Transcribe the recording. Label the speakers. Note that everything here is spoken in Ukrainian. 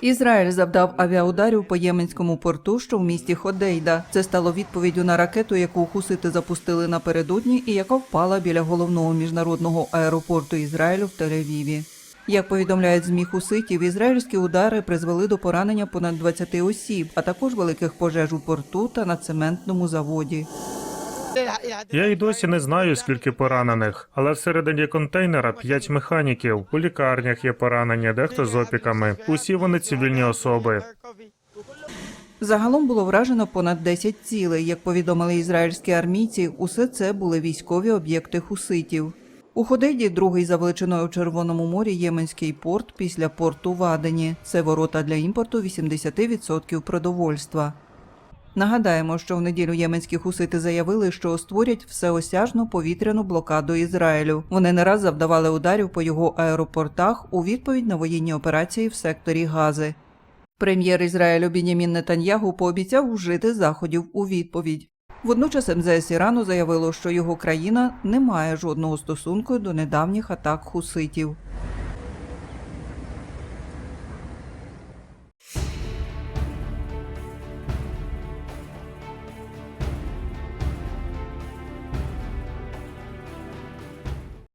Speaker 1: Ізраїль завдав авіаударів по єменському порту, що в місті Ходейда. Це стало відповіддю на ракету, яку хусити запустили напередодні, і яка впала біля головного міжнародного аеропорту Ізраїлю в Тель-Авіві. Як повідомляють змі хуситів, ізраїльські удари призвели до поранення понад 20 осіб, а також великих пожеж у порту та на цементному заводі.
Speaker 2: Я й досі не знаю, скільки поранених, але всередині контейнера п'ять механіків. У лікарнях є поранення, дехто з опіками. Усі вони цивільні особи.
Speaker 1: Загалом було вражено понад 10 цілей. Як повідомили ізраїльські армійці, усе це були військові об'єкти хуситів. У Ходейді другий за величиною в Червоному морі єменський порт після порту в Адені. Це ворота для імпорту 80% продовольства. Нагадаємо, що в неділю єменські хусити заявили, що створять всеосяжну повітряну блокаду Ізраїлю. Вони не раз завдавали ударів по його аеропортах у відповідь на воєнні операції в секторі Гази. Прем'єр Ізраїлю Бінямін Нетаньягу пообіцяв вжити заходів у відповідь. Водночас МЗС Ірану заявило, що його країна не має жодного стосунку до недавніх атак хуситів.